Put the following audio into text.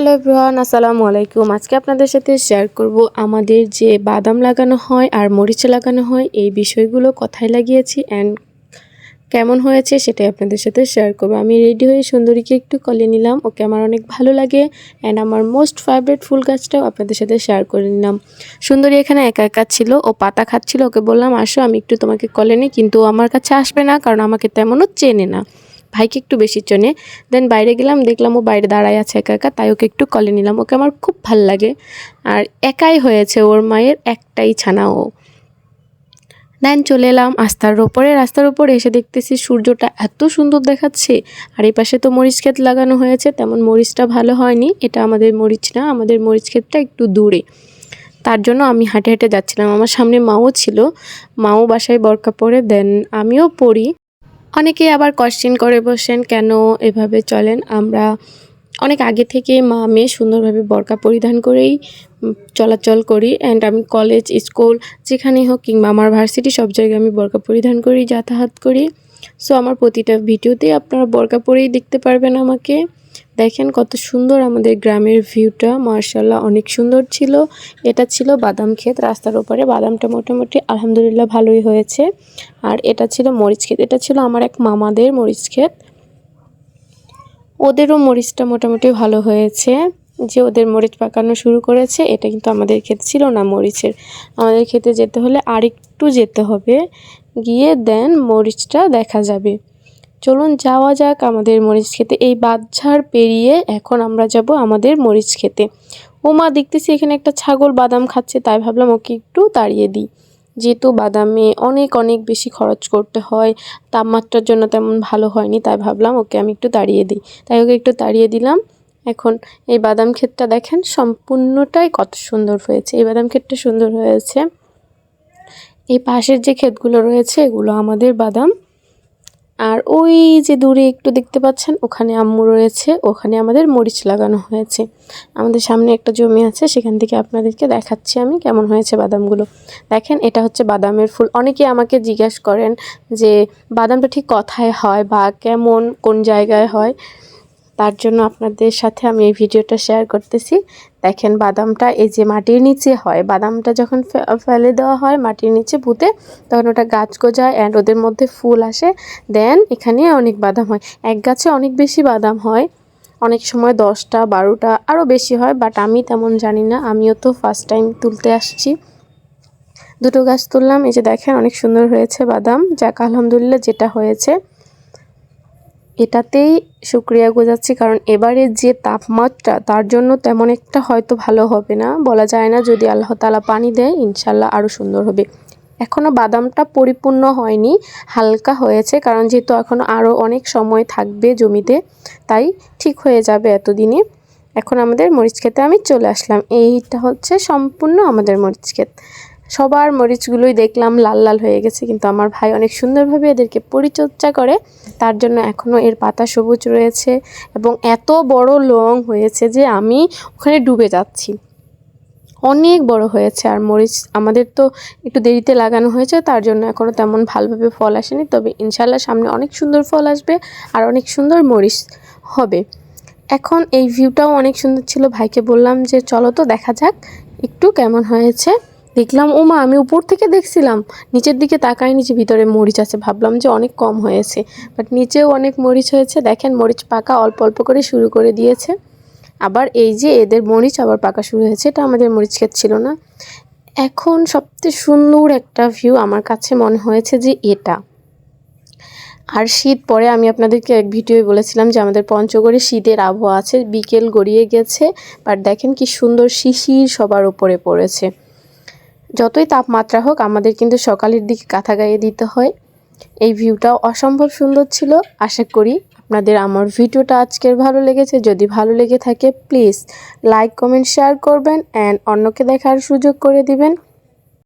Hello everyone, আসসালামু আলাইকুম। আজকে আপনাদের সাথে শেয়ার করব আমাদের যে বাদাম লাগানো হয় আর মরিচ লাগানো হয়, এই বিষয়গুলো কথায় লাগিয়েছি অ্যান্ড কেমন হয়েছে সেটাই আপনাদের সাথে শেয়ার করব। আমি রেডি হয়ে সুন্দরীকে একটু কলে নিলাম। ওকে আমার অনেক ভালো লাগে অ্যান্ড আমার মোস্ট ফেভারিট ফুল গাছটাও আপনাদের সাথে শেয়ার করে নিলাম। সুন্দরী এখানে একা একা ছিল, ও পাতা খাচ্ছিল, ওকে বললাম, আসো, আমি একটু তোমাকে কলে নিই। কিন্তু আমার কাছে আসবে না, কারণ আমাকে তেমনও চেনে না। ভাইকে একটু বেশি চনে। দেন বাইরে গেলাম, দেখলাম ও বাইরে দাঁড়ায় আছে একা একা, তাই ওকে একটু কলে নিলাম। ওকে আমার খুব ভালো লাগে। আর একাই হয়েছে ওর মায়ের একটাই ছানা ও। দেন চলে এলাম আস্তার ওপরে। রাস্তার ওপরে এসে দেখতেছি সূর্যটা এত সুন্দর দেখাচ্ছে। আর এই পাশে তো মরিচ ক্ষেত লাগানো হয়েছে, তেমন মরিচটা ভালো হয়নি। এটা আমাদের মরিচ না, আমাদের মরিচ ক্ষেতটা একটু দূরে। তার জন্য আমি হাঁটে হেঁটে যাচ্ছিলাম। আমার সামনে মাও ছিল। মাও বাসায় বরকা পরে দেন আমিও পড়ি। অনেকে আবার কোশ্চেন করে বসেন, কেন এভাবে চলেন? আমরা অনেক আগে থেকে মা, মেয়ে সুন্দরভাবে বরকা পরিধান করেই চলাচল করি অ্যান্ড আমি কলেজ স্কুল যেখানেই হোক কিংবা আমার ভার্সিটি সব জায়গায় আমি বরকা পরিধান করি যাতায়াত করি। সো আমার প্রতিটা ভিডিওতে আপনারা বরকা পরেই দেখতে পারবেন আমাকে। দেখেন কত সুন্দর আমাদের গ্রামের ভিউটা মার্শাল্লাহ অনেক সুন্দর ছিল। এটা ছিল বাদাম ক্ষেত, রাস্তার ওপরে বাদামটা মোটামুটি আলহামদুলিল্লাহ ভালোই হয়েছে। আর এটা ছিল মরিচ ক্ষেত, এটা ছিল আমার এক মামাদের মরিচ ক্ষেত। ওদেরও মরিচটা মোটামুটি ভালো হয়েছে। যে ওদের মরিচ পাকানো শুরু করেছে, এটা কিন্তু আমাদের ক্ষেত ছিল না মরিচের। আমাদের খেতে যেতে হলে আরেকটু যেতে হবে। গিয়ে দেন মরিচটা দেখা যাবে। চলুন যাওয়া যাক আমাদের মরিচ খেতে। এই বাদঝাড় পেরিয়ে এখন আমরা যাব আমাদের মরিচ খেতে। ও মা দেখতেছি এখানে একটা ছাগল বাদাম খাচ্ছে, তাই ভাবলাম ওকে একটু তাড়িয়ে দিই। যেহেতু বাদামে অনেক অনেক বেশি খরচ করতে হয়, তাপমাত্রার জন্য তেমন ভালো হয়নি, তাই ভাবলাম ওকে আমি একটু তাড়িয়ে দিই। তাই ওকে একটু তাড়িয়ে দিলাম। এখন এই বাদাম ক্ষেতটা দেখেন সম্পূর্ণটাই কত সুন্দর হয়েছে। এই বাদাম ক্ষেতটা সুন্দর হয়েছে। এই পাশের যে ক্ষেতগুলো রয়েছে, এগুলো আমাদের বাদাম। আর ওই যে দূরে একটু দেখতে পাচ্ছেন, ওখানে আম্মু রয়েছে, ওখানে আমাদের মরিচ লাগানো হয়েছে। আমাদের সামনে একটা জমি আছে, সেখান থেকে আপনাদেরকে দেখাচ্ছি আমি কেমন হয়েছে বাদামগুলো। দেখেন, এটা হচ্ছে বাদামের ফুল। অনেকে আমাকে জিজ্ঞেস করেন যে, বাদামটা ঠিক কথায় হয় বা কেমন, কোন জায়গায় হয়? তার জন্য আপনাদের সাথে আমি এই ভিডিওটা শেয়ার করতেছি। দেখেন বাদামটা এই যে মাটির নিচে হয়, বাদামটা যখন ফেলে দেওয়া হয় মাটির নিচে পুঁতে, তখন ওটা গাছ গজায় অ্যান্ড ওদের মধ্যে ফুল আসে দেন এখানে অনেক বাদাম হয়। এক গাছে অনেক বেশি বাদাম হয়, অনেক সময় দশটা, বারোটা, আরও বেশি হয় বাট আমি তেমন জানি না, আমিও তো ফার্স্ট টাইম তুলতে আসছি। দুটো গাছ তুললাম, এই যে দেখেন অনেক সুন্দর হয়েছে বাদাম, যাক আলহামদুলিল্লাহ যেটা হয়েছে। এটাতেই শুক্রিয়া গোজাচ্ছি, কারণ এবারে যে তাপমাত্রা, তার জন্য তেমন একটা হয়তো ভালো হবে না। বলা যায় না যদি আল্লাহ তালা পানি দেয় ইনশাল্লাহ আরও সুন্দর হবে। এখনও বাদামটা পরিপূর্ণ হয়নি, হালকা হয়েছে, কারণ যেহেতু এখনও আরও অনেক সময় থাকবে জমিতে, তাই ঠিক হয়ে যাবে এতদিনে। এখন আমাদের মরিচ খেতে আমি চলে আসলাম। এইটা হচ্ছে সম্পূর্ণ আমাদের মরিচ ক্ষেত। সবার মরিচগুলোই দেখলাম লাল লাল হয়ে গেছে, কিন্তু আমার ভাই অনেক সুন্দরভাবে এদেরকে পরিচর্যা করে। তার জন্য এখনও এর পাতা সবুজ রয়েছে এবং এত বড় লং হয়েছে যে আমি ওখানে ডুবে যাচ্ছি। অনেক বড় হয়েছে আর মরিচ আমাদের তো একটু দেরিতে লাগানো হয়েছে, তার জন্য এখনও তেমন ভালোভাবে ফল আসেনি। তবে ইনশাল্লাহ সামনে অনেক সুন্দর ফল আসবে আর অনেক সুন্দর মরিচ হবে। এখন এই ভিউটাও অনেক সুন্দর ছিল, ভাইকে বললাম যে, চলো তো দেখা যাক, একটু কেমন হয়েছে। দেখলাম, ও মা, আমি উপর থেকে দেখছিলাম। নিচের দিকে তাকাই নিচে, ভিতরে মরিচ আছে। ভাবলাম যে অনেক কম হয়েছে। বাট নিচেও অনেক মরিচ হয়েছে। দেখেন, মরিচ পাকা অল্প অল্প করে শুরু করে দিয়েছে। আবার এই যে এদের মরিচ আবার পাকা শুরু হয়েছে, এটা আমাদের মরিচ ক্ষেত ছিল না। এখন সবচেয়ে সুন্দর একটা ভিউ আমার কাছে মনে হয়েছে যে এটা। আর শীত পরে আমি আপনাদেরকে এক ভিডিওয় বলেছিলাম যে আমাদের পঞ্চগড়ে শীতের আবহাওয়া আছে, বিকেল গড়িয়ে গেছে। বাট দেখেন কি সুন্দর শিশির সবার উপরে পড়েছে। যতই তাপমাত্রা হোক, আমাদের কিন্তু সকালের দিকে কাঁথা গায়ে দিতে হয়। এই ভিউটাও অসম্ভব সুন্দর ছিল। আশা করি আপনাদের আমার ভিডিওটা আজকের ভালো লেগেছে। যদি ভালো লেগে থাকে প্লিজ লাইক কমেন্ট শেয়ার করবেন অ্যান্ড অন্যকে দেখার সুযোগ করে দিবেন।